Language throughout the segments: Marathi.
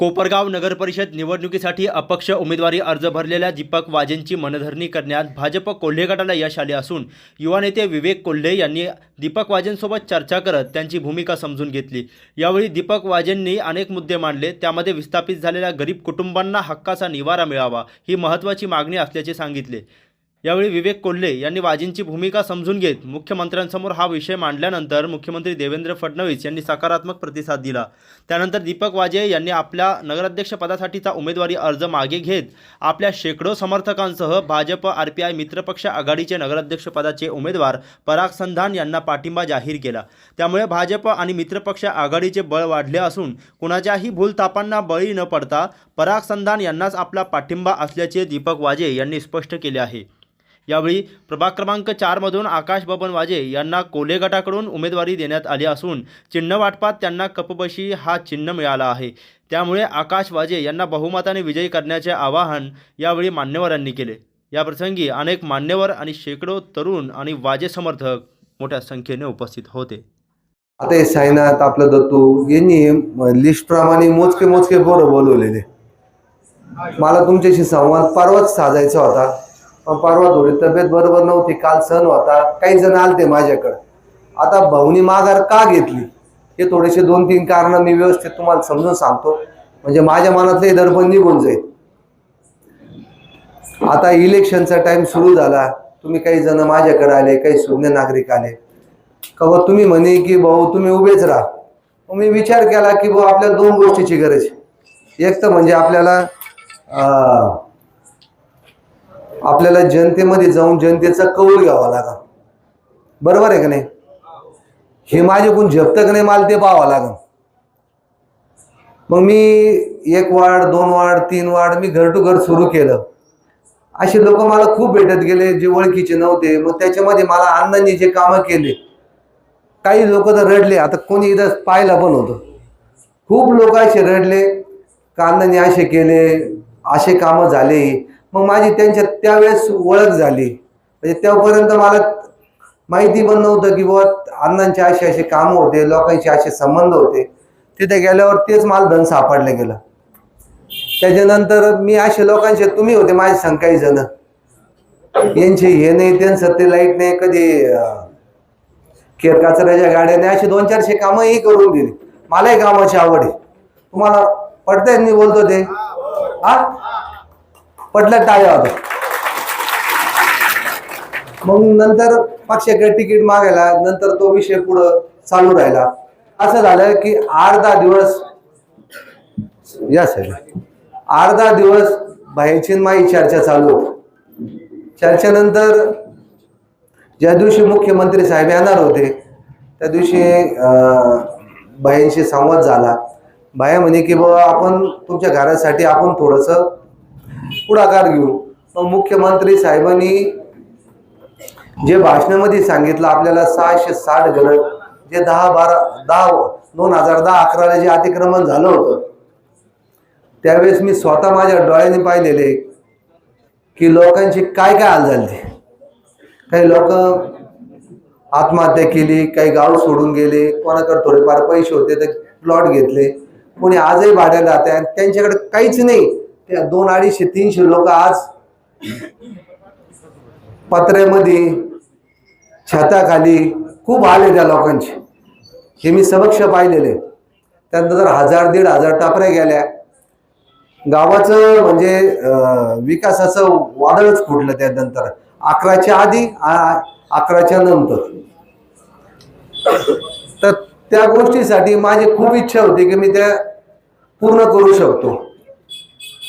कोपरगाव नगरपरिषद निवडणुकीसाठी अपक्ष उमेदवारी अर्ज भरलेल्या दीपक वाजेंची मनधरणी करण्यात भाजप कोल्हे गटाला यश आले असून युवा नेते विवेक कोल्हे यांनी दीपक वाजेंसोबत चर्चा करत त्यांची भूमिका समजून घेतली. यावेळी दीपक वाजेंनी अनेक मुद्दे मांडले. त्यामध्ये विस्थापित झालेल्या गरीब कुटुंबांना हक्काचा निवारा मिळावा ही महत्त्वाची मागणी असल्याचे सांगितले. यावेळी विवेक कोल्हे यांनी वाजींची भूमिका समजून घेत मुख्यमंत्र्यांसमोर हा विषय मांडल्यानंतर मुख्यमंत्री देवेंद्र फडणवीस यांनी सकारात्मक प्रतिसाद दिला. त्यानंतर दीपक वाजे यांनी आपल्या नगराध्यक्षपदासाठीचा उमेदवारी अर्ज मागे घेत आपल्या शेकडो समर्थकांसह भाजप आर पी आय मित्रपक्ष आघाडीचे नगराध्यक्षपदाचे उमेदवार पराग संधान यांना पाठिंबा जाहीर केला. त्यामुळे भाजप आणि मित्रपक्ष आघाडीचे बळ वाढले असून कुणाच्याही भूलतापांना बळी न पडता पराग संधान यांनाच आपला पाठिंबा असल्याचे दीपक वाजे यांनी स्पष्ट केले आहे. यावेळी प्रभाग क्रमांक चारमधून आकाश बबन वाजे यांना कोले गटाकडून उमेदवारी देण्यात आली असून चिन्ह वाटपात त्यांना कपबशी हा चिन्ह मिळाला आहे. त्यामुळे आकाश वाजे यांना बहुमताने विजयी करण्याचे आवाहन यावेळी मान्यवरांनी केले. याप्रसंगी अनेक मान्यवर आणि शेकडो तरुण आणि वाजे समर्थक मोठ्या संख्येने उपस्थित होते. आता साईनाथ आपलं दत्तू यांनी लिस्ट प्रमाणे मोजके मोजके बोर बोलवलेले. मला तुमच्याशी संवाद परवाच साधायचा होता. परवा थोडी तब्येत बरोबर नव्हती काल सण होता काही जण आलते माझ्याकडं. आता भाऊनी माघार का घेतली? हे थोडेसे दोन तीन कारण मी व्यवस्थित तुम्हाला समजून सांगतो. म्हणजे माझ्या मनातले दडपण निघून जाईल. आता इलेक्शनचा टाइम सुरू झाला. तुम्ही काही जण माझ्याकडे आले काही शून्य नागरिक आले. का तुम्ही म्हणे की भाऊ तुम्ही उभेच राहा. मग मी विचार केला की भाऊ आपल्याला दोन गोष्टीची गरज आहे. एक तर म्हणजे आपल्याला अं, आपल्याला जनतेमध्ये जाऊन जनतेचा कौल घ्यावा लागा बरोबर आहे का नाही? हे माझे कोण झेपतं का नाही मला ते पाहावं लागेल. मग मी एक वार्ड दोन वार्ड तीन वार्ड मी घर टू घर सुरू केलं. असे लोक मला खूप भेटत गेले जे ओळखीचे नव्हते. मग त्याच्यामध्ये मला अण्णांनी जे कामं केले काही लोक तर रडले. आता कोणी इथं पाहिलं पण होतं. खूप लोक असे रडले का अण्णांनी असे केले असे कामं झाले. मग माझी त्यांच्या त्यावेळेस ओळख झाली. म्हणजे तेव्हापर्यंत मला माहिती पण नव्हतं की बुवा अण्णांचे असे असे कामं होते लोकांचे असे संबंध होते. तिथे गेल्यावर तेच मला धन सापडलं गेलं. त्याच्यानंतर मी असे लोकांचे तुम्ही होते माझे संग जण. यांचे हे नाही त्यांचं ते लाइट नाही कधी केर कचऱ्याच्या गाड्याने असे दोन चारशे कामंही करून दिली. मलाही कामाची आवड आहे. तुम्हाला पडतायत मी बोलतो ते. हा? पटलं टाळ्या होता मग नंतर पक्षाकडे तिकीट मागायला नंतर तो विषय पुढं चालू राहिला. असं झालं की अर्धा दिवस या साईड अर्धा दिवस बाहेरची माई चर्चा चालू चर्चेनंतर ज्या दिवशी मुख्यमंत्री साहेब येणार होते त्या दिवशी अं, बायांशी संवाद झाला. बाया म्हणे की बाबा आपण तुमच्या घरासाठी आपण थोडंसं पुढाकार घेऊ. मग मुख्यमंत्री साहेबांनी जे भाषणामध्ये सांगितलं आपल्याला सहाशे साठ घरं जे दहा बारा दहा दोन हजार दहा अकराला जे अतिक्रमण झालं होतं त्यावेळेस मी स्वतः माझ्या डोळ्याने पाहिलेले की लोकांची काय काय हाल झाले. काही लोक आत्महत्या केली काही गाव सोडून गेले कोणाकडे थोडेफार पैसे होते तर प्लॉट घेतले. कोणी आजही भाड्याला राहते आणि त्यांच्याकडे काहीच नाही. त्या दोन अडीचशे तीनशे लोक आज पत्र्यामध्ये छताखाली खूप आले त्या लोकांचे. हे मी समक्ष पाहिलेले. त्यानंतर हजार दीड हजार टापऱ्या गेल्या. गावाचं म्हणजे विकासाचं वादळच फुटलं त्यानंतर अकराच्या आधी अकराच्या नंतर. तर त्या गोष्टीसाठी माझी खूप इच्छा होती की मी त्या पूर्ण करू शकतो.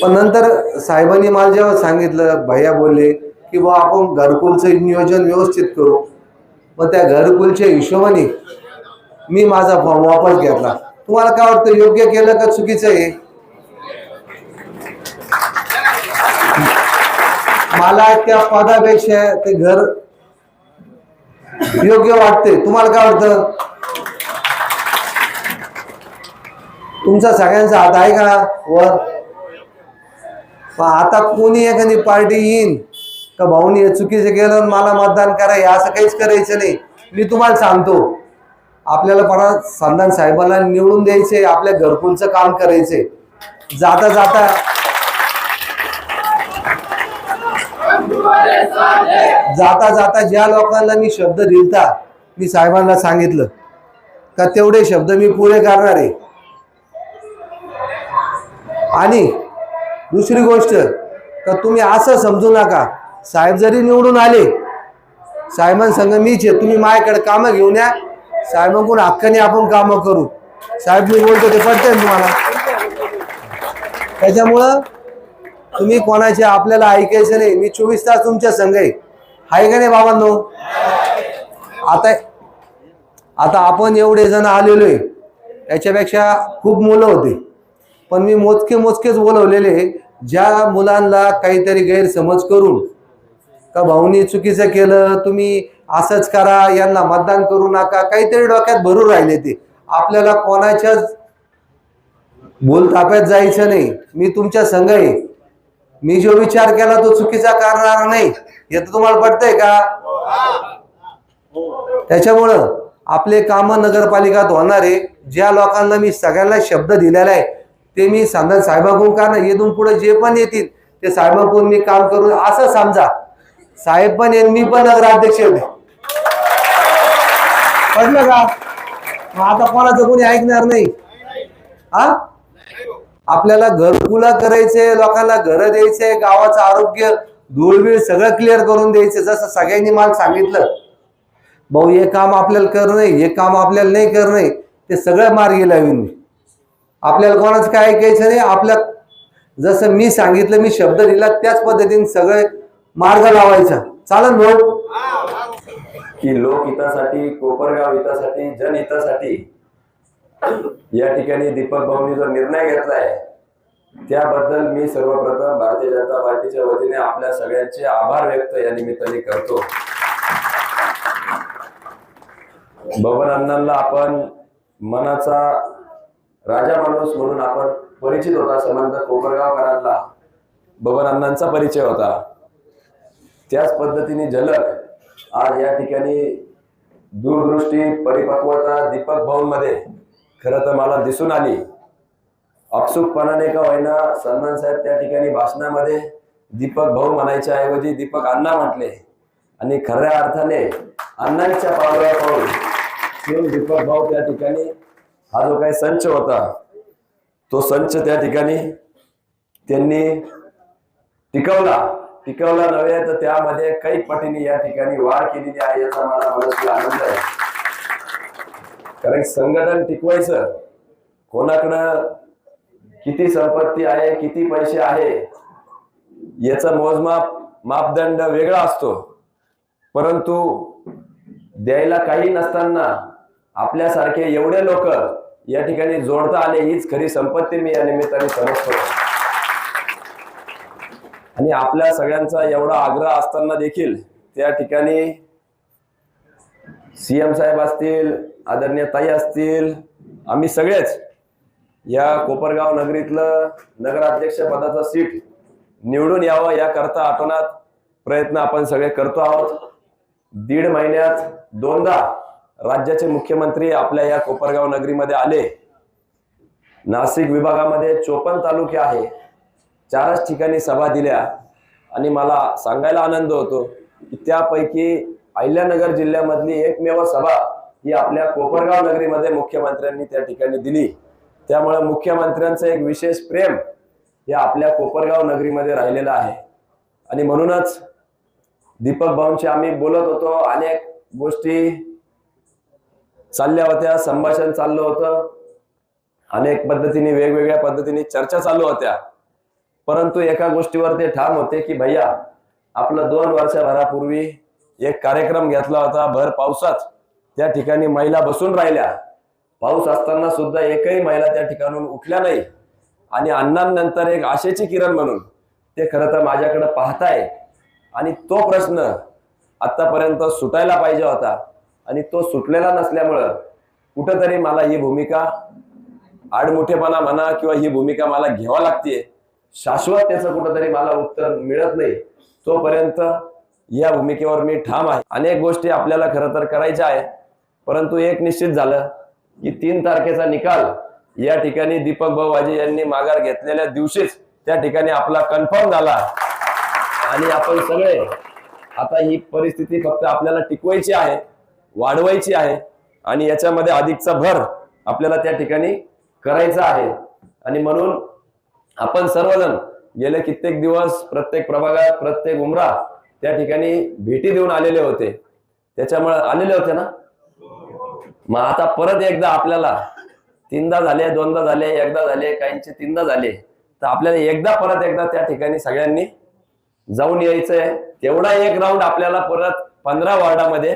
पण नंतर साहेबांनी मला जेव्हा सांगितलं भैया बोलले की बा आपण घरकुलचं नियोजन व्यवस्थित करू. मग त्या घरकुलच्या हिशोबाने मी माझा फॉर्म वापस घेतला. तुम्हाला काय वाटतं योग्य केलं का चुकीचं आहे? मला त्या पदापेक्षा ते घर योग्य वाटते. तुम्हाला काय वाटतं? तुमचा सगळ्यांचा हात आहे का वर? पण आता कोणी एखादी पार्टी येईन? का भाऊनी हे चुकीचं केलं मला मतदान करा हे असं काहीच करायचं नाही. मी तुम्हाला सांगतो आपल्याला परत संधान साहेबांना निवडून द्यायचे आपल्या घरकुलचं काम करायचे जाता जाता जाता जाता ज्या लोकांना मी शब्द दिलता मी साहेबांना सांगितलं का तेवढे शब्द मी पुरे करणार आहे. आणि दुसरी गोष्ट का तुम्ही असं समजू नका. साहेब जरी निवडून आले साहेबांसंग मीच आहे तुम्ही माझ्याकडे कामं घेऊन या. साहेबांकडून हक्काने आपण कामं करू. साहेब मी बोलतो ते पडते तुम्हाला? त्याच्यामुळं तुम्ही कोणाचे आपल्याला ऐकायचं नाही. मी चोवीस तास तुमच्या संघ आहे. आहे का नाही बाबांनो? आता आता आपण एवढे जण आलेलो आहे. याच्यापेक्षा खूप मुलं होते. पण मी मोजके मोजकेच बोलवलेले ज्या मुलांना काहीतरी गैरसमज करून का भाऊनी चुकीचं केलं तुम्ही असंच करा यांना मतदान करू नका काहीतरी डोक्यात भरून राहिले ते. आपल्याला कोणाच्याच बोलताप्यात जायचं नाही. मी तुमच्या संघ आहे मी जो विचार केला तो चुकीचा करणार नाही. हे तर तुम्हाला पटतंय का? त्याच्यामुळं आपले काम नगरपालिकात होणार आहे. ज्या लोकांना मी सगळ्यांना शब्द दिलेला आहे ते मी सांगा साहेबाकडून का नाही? येथून पुढे जे पण येतील ते साहेबाकडून मी काम करून असं समजा. साहेब पण येईल मी पण नगराध्यक्ष होते पडलं का? मग आता कोणाचं कोणी ऐकणार नाही? हा? आपल्याला घरकुला करायचे लोकांना घर द्यायचे गावाचं आरोग्य धूळबीळ सगळं क्लिअर करून द्यायचं जसं सगळ्यांनी मला सांगितलं. भाऊ हे काम आपल्याला करणं हे काम आपल्याला नाही करणं ते सगळं मार्गी लावीन मी. आपल्याला कोणाचं काय ऐकायचं नाही. आपल्या जसं मी सांगितलं मी शब्द दिला त्याच पद्धतीने सगळे मार्ग लावायचा. चालन भाऊ. की लोकहितासाठी कोपरगाव हितासाठी जनहितासाठी या ठिकाणी दीपक भाऊंनी जो निर्णय घेतलाय त्याबद्दल मी सर्वप्रथम भारतीय जनता पार्टीच्या वतीने आपल्या सगळ्यांचे आभार व्यक्त या निमित्ताने करतो. भवन अण्णांना आपण मनाचा राजा माणूस म्हणून आपण परिचित होता संबंध कोपरगावकरांना. बबन अण्णांचा परिचय होता. त्याच पद्धतीने झलक आज या ठिकाणी दूरदृष्टी परिपक्वता दीपक भाऊंमध्ये खरं तर मला दिसून आली. अपसुकपणाने का होईना सन्मान साहेब त्या ठिकाणी भाषणामध्ये दीपक भाऊ म्हणायच्या ऐवजी दीपक अण्णा म्हटले. आणि खऱ्या अर्थाने अण्णांच्या पावलावर पाहून दीपक भाऊ त्या ठिकाणी हा जो काही संच होता तो संच त्या ठिकाणी त्यांनी टिकवला. टिकवला नव्हे तर त्यामध्ये काही पटीने या ठिकाणी वाढ केलेली आहे याचा मला मनस्वी आनंद आहे. कारण संघटन टिकवायचं कोणाकडं किती संपत्ती आहे किती पैसे आहे याचा मोजमाप मापदंड वेगळा असतो. परंतु द्यायला काही नसताना आपल्यासारखे एवढे लोक या ठिकाणी जोडता आले हीच खरी संपत्ती मी या निमित्ताने समजतो आणि आपल्या सगळ्यांचा एवढा आग्रह असताना देखील त्या ठिकाणी सीएम साहेब असतील आदरणीय ताई असतील आम्ही सगळेच या कोपरगाव नगरीतलं नगराध्यक्ष पदाचं सीट निवडून यावं याकरता आटोनात प्रयत्न आपण सगळे करतो आहोत. दीड महिन्यात दोनदा राज्याचे मुख्यमंत्री आपल्या या कोपरगाव नगरीमध्ये आले. नाशिक विभागामध्ये चोपन्न तालुके आहे. चारच ठिकाणी सभा दिल्या. आणि मला सांगायला आनंद होतो की त्यापैकी अहिल्यानगर जिल्ह्यामधली एकमेव सभा ही आपल्या कोपरगाव नगरीमध्ये मुख्यमंत्र्यांनी त्या ठिकाणी दिली. त्यामुळे मुख्यमंत्र्यांचं एक विशेष प्रेम हे आपल्या कोपरगाव नगरीमध्ये राहिलेलं आहे. आणि म्हणूनच दीपक भाऊंशी आम्ही बोलत होतो अनेक गोष्टी चालल्या होत्या संभाषण चाललं होतं. अनेक पद्धतीने वेगवेगळ्या पद्धतीने चर्चा चालू होत्या. परंतु एका गोष्टीवर ते ठाम होते की भैया आपलं दोन वर्षभरापूर्वी एक कार्यक्रम घेतला होता भर पावसात. त्या ठिकाणी महिला बसून राहिल्या. पाऊस असताना सुद्धा एकही महिला त्या ठिकाणून उठल्या नाही. आणि अण्णांनंतर एक आशेची किरण म्हणून. ते खरं तर माझ्याकडे पाहताय. आणि तो प्रश्न आतापर्यंत सुटायला पाहिजे होता. आणि तो सुटलेला नसल्यामुळं कुठंतरी मला ही भूमिका आडमोठेपणा म्हणा किंवा ही भूमिका मला घ्यावा लागते शाश्वत त्याचं कुठंतरी मला उत्तर मिळत नाही तोपर्यंत या भूमिकेवर मी ठाम आहे. अनेक गोष्टी आपल्याला खरं तर करायच्या आहे परंतु एक निश्चित झालं की तीन तारखेचा निकाल या ठिकाणी दीपक भाऊ वाजे यांनी माघार घेतलेल्या दिवशीच त्या ठिकाणी आपला कन्फर्म झाला. आणि आपण सगळे आता ही परिस्थिती फक्त आपल्याला टिकवायची आहे. वाढवायची आहे आणि याच्यामध्ये अधिकचा भर आपल्याला त्या ठिकाणी करायचा आहे. आणि म्हणून आपण सर्वजण गेले कित्येक दिवस प्रत्येक प्रभागात प्रत्येक उमरा त्या ठिकाणी भेटी देऊन आलेले होते. त्याच्यामुळे आलेले होते ना? मग आता परत एकदा आपल्याला तीनदा झाले दोनदा झाले एकदा झाले काहींचे तीनदा झाले तर आपल्याला एकदा परत एकदा त्या ठिकाणी सगळ्यांनी जाऊन यायचंय. तेवढा एक राऊंड आपल्याला परत पंधरा वॉर्डामध्ये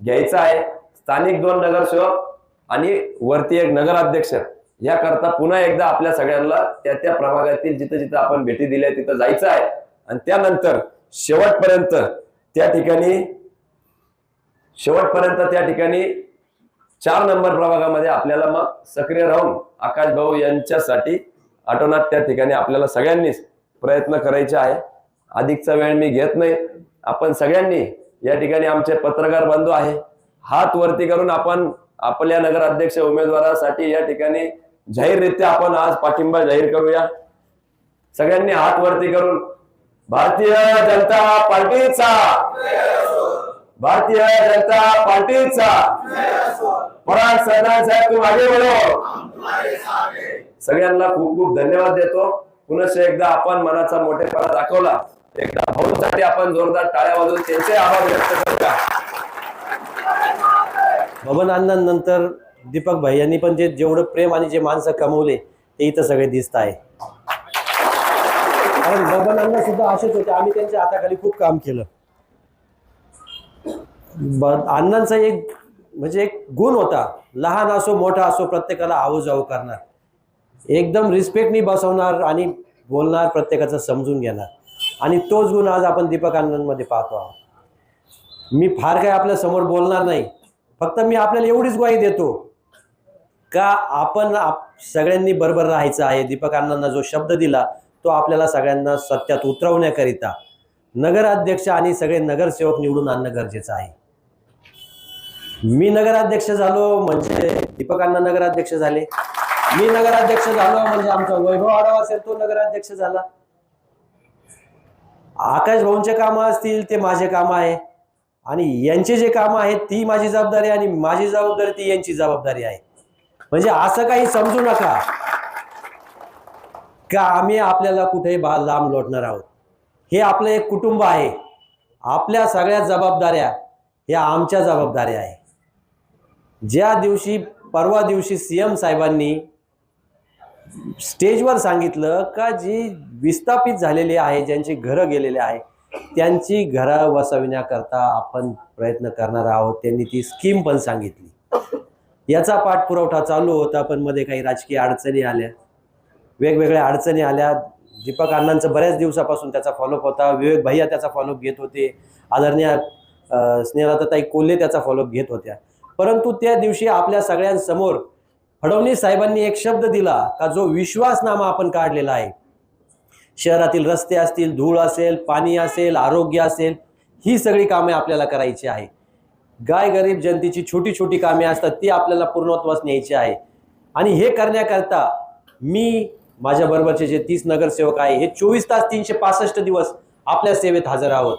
घ्यायचा आहे. स्थानिक दोन नगरसेवक आणि वरती एक नगराध्यक्ष. याकरता पुन्हा एकदा आपल्या सगळ्यांना त्या त्या प्रभागातील जिथं जिथं आपण भेटी दिल्या तिथं जायचं आहे. आणि त्यानंतर शेवटपर्यंत त्या ठिकाणी शेवटपर्यंत त्या ठिकाणी चार नंबर प्रभागामध्ये आपल्याला मग सक्रिय राहून आकाश भाऊ यांच्यासाठी आटोनात त्या ठिकाणी आपल्याला सगळ्यांनीच प्रयत्न करायचे आहे. अधिकचा वेळ मी घेत नाही. आपण सगळ्यांनी या ठिकाणी आमचे पत्रकार बंधू आहे. हात वरती करून आपण आपल्या नगराध्यक्ष उमेदवारासाठी या ठिकाणी जाहीररित्या आपण आज पाठिंबा जाहीर करूया. सगळ्यांनी हात वरती करून भारतीय जनता पार्टीचा भारतीय जनता पार्टीचा पराग सरदार साहेब तू मागे बोलो सगळ्यांना खूप खूप धन्यवाद देतो. पुन्हा एकदा आपण मनाचा मोठेपणा दाखवला. एकदा भाऊसाठी आपण जोरदार टाळ्या वाजवून त्यांचे आभार व्यक्त करूया. बबन अण्णांनंतर दीपक भाई यांनी पण जे जेवढं प्रेम आणि जे माणसं कमवले ते इथं सगळे दिसत आहे. कारण बबन अण्णा सुद्धा असेच होते. आम्ही त्यांच्या हाताखाली खूप काम केलं. अण्णांचा एक म्हणजे एक गुण होता. लहान असो मोठा असो प्रत्येकाला आवू जाऊ करणार. एकदम रिस्पेक्टनी बसवणार आणि बोलणार प्रत्येकाचं समजून घेणार. आणि तोच गुण आज आपण दीपक आनंदमध्ये पाहतो आहोत. मी फार काय आपल्यासमोर बोलणार नाही. फक्त मी आपल्याला एवढीच ग्वाही देतो का आपण आप सगळ्यांनी बरोबर राहायचं आहे. दीपक अण्णांना जो शब्द दिला तो आपल्याला सगळ्यांना सत्यात उतरवण्याकरिता नगराध्यक्ष आणि सगळे नगरसेवक निवडून आणणं गरजेचं आहे. मी नगराध्यक्ष झालो म्हणजे दीपक अण्णा नगराध्यक्ष झाले. मी नगराध्यक्ष झालो म्हणजे आमचा वैभव आढावा असेल तो नगराध्यक्ष झाला. आकाश भाऊंचे कामं असतील ते माझे कामं आहे. आणि यांचे जे कामं आहेत ती माझी जबाबदारी आणि माझी जबाबदारी ती यांची जबाबदारी आहे. म्हणजे असं काही समजू नका का आम्ही आपल्याला कुठेही बा लांब लोटणार आहोत. हे आपलं एक कुटुंब आहे. आपल्या सगळ्या जबाबदाऱ्या ह्या आमच्या जबाबदाऱ्या आहे. ज्या दिवशी परवा दिवशी सी एम साहेबांनी स्टेजवर सांगितलं का जी विस्थापित झालेली आहे ज्यांची घरं गेलेले आहे त्यांची घरं वसविण्याकरता आपण प्रयत्न करणार आहोत त्यांनी ती स्कीम पण सांगितली. याचा पाठपुरवठा चालू होता पण मध्ये काही राजकीय अडचणी आल्या. वेगवेगळ्या अडचणी आल्या. दीपक अण्णांचं बऱ्याच दिवसापासून त्याचा फॉलोअप होता. विवेक भैया त्याचा फॉलोअप घेत होते. आदरणीय अं, स्नेहलताताई कोल्हे त्याचा फॉलोअप घेत होत्या. परंतु त्या दिवशी आपल्या सगळ्यांसमोर फडणवीस साहेबांनी एक शब्द दिला का जो विश्वासनामा आपण काढलेला आहे. शहरातील रस्ते असतील धूळ असेल पाणी असेल आरोग्य असेल ही सगळी कामे आपल्याला करायची आहे. गाय गरीब जनतेची छोटी छोटी कामे असतात ती आपल्याला पूर्णत्वास न्यायची आहे. आणि हे करण्याकरता मी माझ्या बरोबरचे जे तीस नगरसेवक आहे हे चोवीस तास तीनशे पासष्ट दिवस आपल्या सेवेत हजर आहोत.